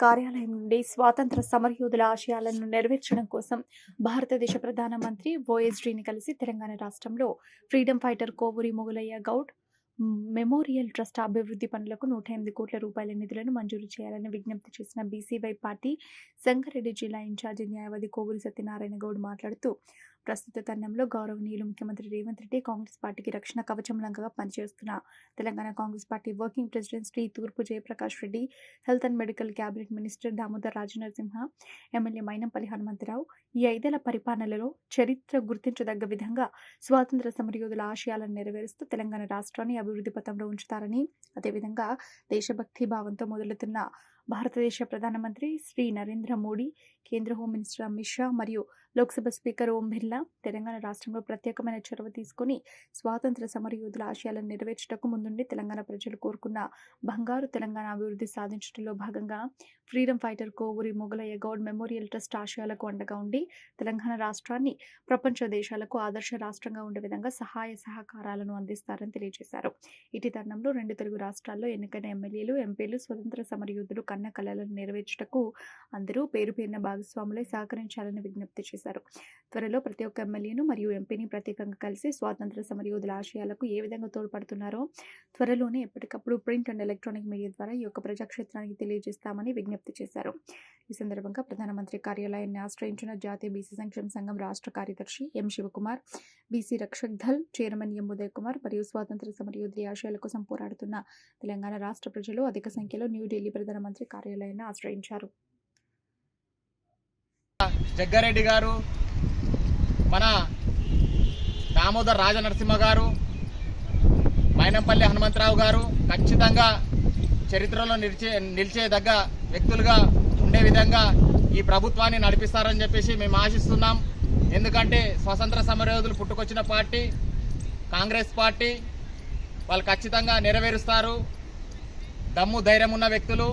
కార్యాలయం నుండి స్వాతంత్ర సమరయోధుల ఆశయాలను నెరవేర్చడం కోసం భారతదేశ ప్రధానమంత్రి ఓఎస్డీని కలిసి తెలంగాణ రాష్ట్రంలో freedom fighter Kovuri Mogulaiah Goud memorial trust అభివృద్ధి పనులకు నూట ఎనిమిది కోట్ల రూపాయల నిధులను మంజూరు చేయాలని విజ్ఞప్తి చేసిన బీసీవై పార్టీ సంగారెడ్డి జిల్లా ఇన్ఛార్జి న్యాయవాది కోవూరి సత్యనారాయణ గౌడ్ మాట్లాడుతూ ప్రస్తుత తరుణంలో గౌరవనీయులు ముఖ్యమంత్రి రేవంత్ రెడ్డి కాంగ్రెస్ పార్టీకి రక్షణ కవచంలంగా పనిచేస్తున్న Telangana Congress party working president Shri Thurpu Jayaprakash Reddy health and medical cabinet minister Damodar Rajanarasimha MLA Mynampally Hanumantharao ఈ ఐదేళ్ళ పరిపాలనలో చరిత్ర గుర్తించదగ్గ విధంగా స్వాతంత్ర సమరయోధుల ఆశయాలను నెరవేరుస్తూ తెలంగాణ రాష్ట్రాన్ని అభివృద్ధి పథంలో ఉంచుతారని అదేవిధంగా దేశభక్తి భావంతో మొదలుతున్న భారతదేశ ప్రధానమంత్రి శ్రీ నరేంద్ర మోడీ కేంద్ర హోం మినిస్టర్ అమిత్ షా మరియు లోక్సభ స్పీకర్ ఓం బిర్లా తెలంగాణ రాష్ట్రంలో ప్రత్యేకమైన చొరవ తీసుకుని స్వాతంత్ర సమరయోధుల ఆశయాలను నెరవేర్చుటకు ముందుండి తెలంగాణ ప్రజలు కోరుకున్న బంగారు తెలంగాణ అభివృద్ధి సాధించడంలో భాగంగా freedom fighter Kovuri Mogulaiah Goud memorial trust ఆశయాలకు అండగా ఉండి తెలంగాణ రాష్ట్రాన్ని ప్రపంచ దేశాలకు ఆదర్శ రాష్ట్రంగా ఉండే విధంగా సహాయ సహకారాలను అందిస్తారని తెలియజేశారు. ఇటీ తరుణంలో రెండు తెలుగు రాష్ట్రాల్లో ఎన్నికైన ఎమ్మెల్యేలు ఎంపీలు స్వతంత్ర సమరయోధులు కన్న కళలను నెరవేర్చుటకు అందరూ పేరు పేరిన భాగస్వాములై సహకరించాలని విజ్ఞప్తి చేశారు. త్వరలో ప్రతి ఒక్క ఎమ్మెల్యేను మరియు ఎంపీని ప్రత్యేకంగా కలిసి స్వాతంత్ర సమరయోధుల ఆశయాలకు ఏ విధంగా తోడ్పడుతున్నారో త్వరలోనే ఎప్పటికప్పుడు ప్రింట్ అండ్ ఎలక్ట్రానిక్ మీడియా ద్వారా ఈ యొక్క ప్రజాక్షేత్రానికి తెలియజేస్తామని విజ్ఞప్తి చేశారు. ఈ సందర్భంగా ప్రధానమంత్రి కార్యాలయాన్ని ఆశ్రయించిన జాతీయ బీసీ సంక్షేమ సంఘం రాష్ట్ర కార్యదర్శి M Shivakumar BC Rakshak Dal chairman M Uday Kumar మరియు స్వాతంత్ర సమరయోధుల ఆశయాల కోసం పోరాడుతున్న తెలంగాణ రాష్ట్ర ప్రజలు అధిక సంఖ్యలో న్యూఢిల్లీ ప్రధానమంత్రి కార్యాలయాన్ని ఆశ్రయించారు. జగ్గారెడ్డి గారు మన దామోదర్ రాజనరసింహ గారు మైనంపల్లి హనుమంతరావు గారు ఖచ్చితంగా చరిత్రలో నిలిచే నిలిచేదగ్గ వ్యక్తులుగా ఉండే విధంగా ఈ ప్రభుత్వాన్ని నడిపిస్తారని చెప్పేసి మేము ఆశిస్తున్నాం. ఎందుకంటే స్వతంత్ర సమరయోధులు పుట్టుకొచ్చిన పార్టీ కాంగ్రెస్ పార్టీ వాళ్ళు ఖచ్చితంగా నెరవేరుస్తారు. దమ్ము ధైర్యం ఉన్న వ్యక్తులు.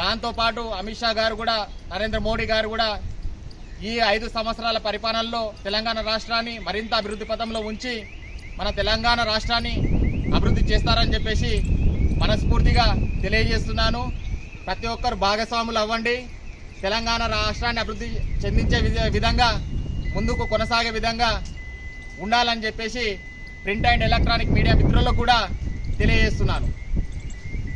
దాంతోపాటు అమిత్ షా గారు కూడా నరేంద్ర మోడీ గారు కూడా ఈ ఐదు సంవత్సరాల పరిపాలనలో తెలంగాణ రాష్ట్రాన్ని మరింత అభివృద్ధి పథంలో ఉంచి మన తెలంగాణ రాష్ట్రాన్ని అభివృద్ధి చేస్తారని చెప్పేసి మనస్ఫూర్తిగా తెలియజేస్తున్నాను. ప్రతి ఒక్కరు భాగస్వాములు అవ్వండి. తెలంగాణ రాష్ట్రాన్ని అభివృద్ధి చెందించే విధంగా ముందుకు కొనసాగే విధంగా ఉండాలని చెప్పేసి ప్రింట్ అండ్ ఎలక్ట్రానిక్ మీడియా మిత్రులకు కూడా తెలియజేస్తున్నాను.